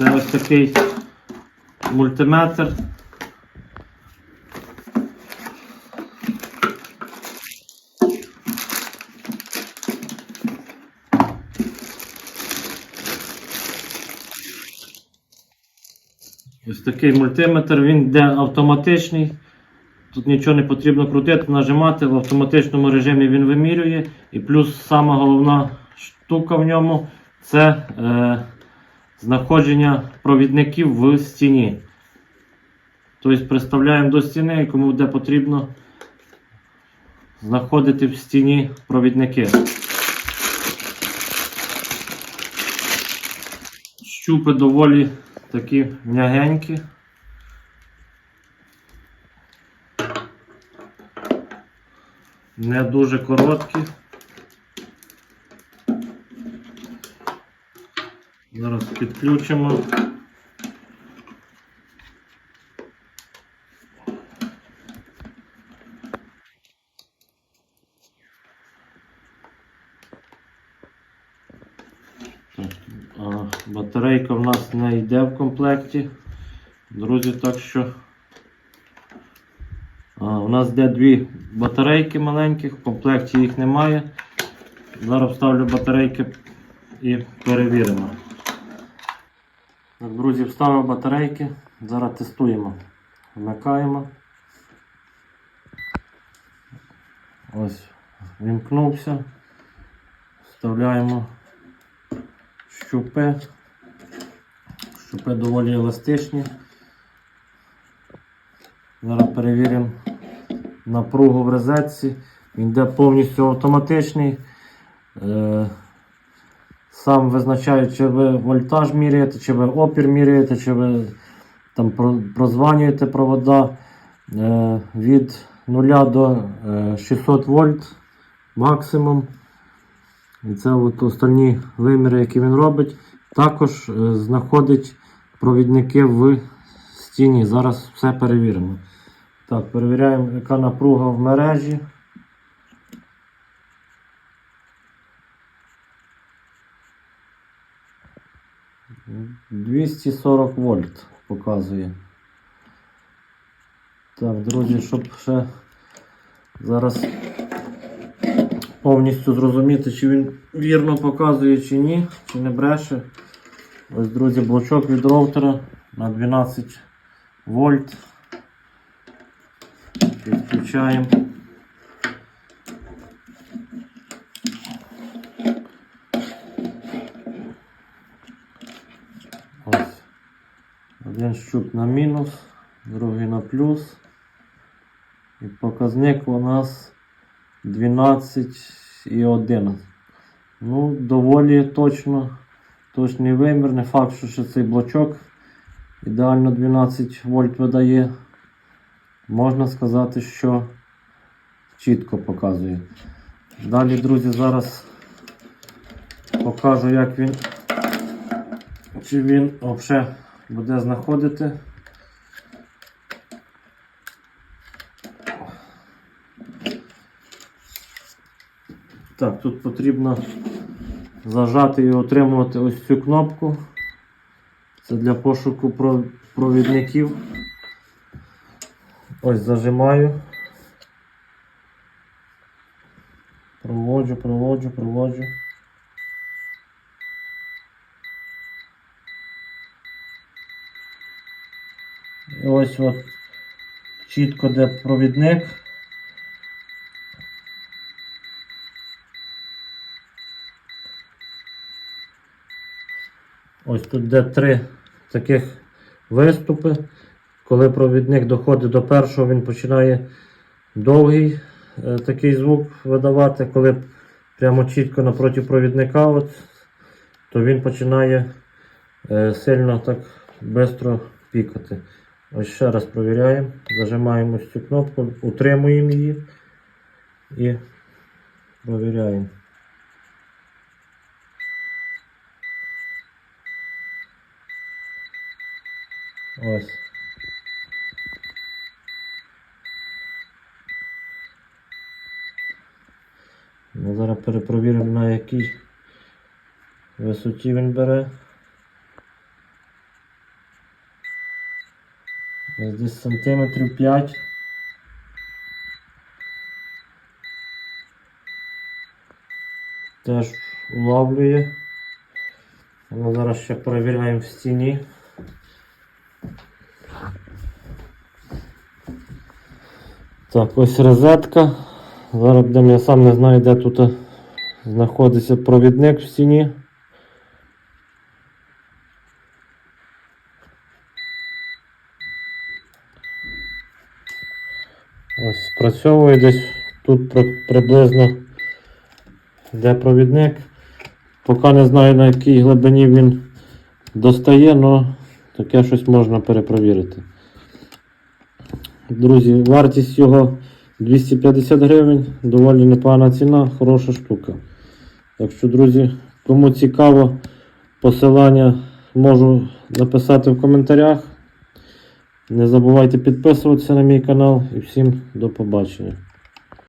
Це ось такий мультиметр. Ось такий мультиметр, він йде автоматичний. Тут нічого не потрібно крутити, нажимати, в автоматичному режимі він вимірює. І плюс сама головна штука в ньому це е, знаходження провідників в стіні. Тобто представляємо до стіни, кому буде потрібно знаходити в стіні провідники. Щупи доволі такі м'ягенькі. Не дуже короткі. Зараз підключимо. Батарейка в нас не йде в комплекті. Друзі, так що а, у нас йде дві батарейки маленьких, в комплекті їх немає. Зараз вставлю батарейки і перевіримо. Так, друзі, вставив батарейки. Зараз тестуємо. Вмикаємо. Ось, вімкнувся. Вставляємо щупи. Щупи доволі еластичні. Зараз перевіримо напругу в розетці. Він йде повністю автоматичний. Е, Сам визначає, чи ви вольтаж міряєте, чи ви опір міряєте, чи ви там прозванюєте провода е, від 0 до е, 600 вольт максимум. І це от остальні виміри, які він робить. Також е, знаходить провідники в стіні. Зараз все перевіримо. Так, перевіряємо, яка напруга в мережі. Двісті сорок вольт показує. Так, друзі, щоб ще зараз повністю зрозуміти, чи він вірно показує, чи ні, чи не бреше. Ось, друзі, блочок від роутера на 12 вольт. Підключаємо. Ось. Один щуп на мінус, другий на плюс. І показник у нас 12 і 11. Ну, доволі точно, точний вимір. Не факт, що ще цей блочок ідеально 12 вольт видає. Можна сказати, що чітко показує. Далі, друзі, зараз покажу, як він, чи він взагалі буде знаходити. Так, тут потрібно зажати і отримувати ось цю кнопку. Це для пошуку провідників. Ось зажимаю. Проводжу, проводжу, проводжу. І ось от чітко де провідник. Ось тут де три таких виступи. Коли провідник доходить до першого, він починає довгий е, такий звук видавати. Коли прямо чітко напроти провідника, от, то він починає е, сильно так швидко пікати. Ось ще раз провіряємо. Зажимаємо ось цю кнопку, утримуємо її і провіряємо. Ось. Ми зараз перепровіримо на якій висоті він бере. Десь сантиметрів 5. Теж улавлює. Ми зараз ще перевіряємо в стіні. Так, ось розетка. Зараз будемо, я сам не знаю, де тут знаходиться провідник в стіні. Ось спрацьовує десь тут приблизно де провідник. Поки не знаю на якій глибині він достає, але таке щось можна перепровірити. Друзі, вартість його 250 гривень, доволі непогана ціна, хороша штука. Так що, друзі, кому цікаво, посилання можу написати в коментарях. Не забувайте підписуватися на мій канал і всім до побачення.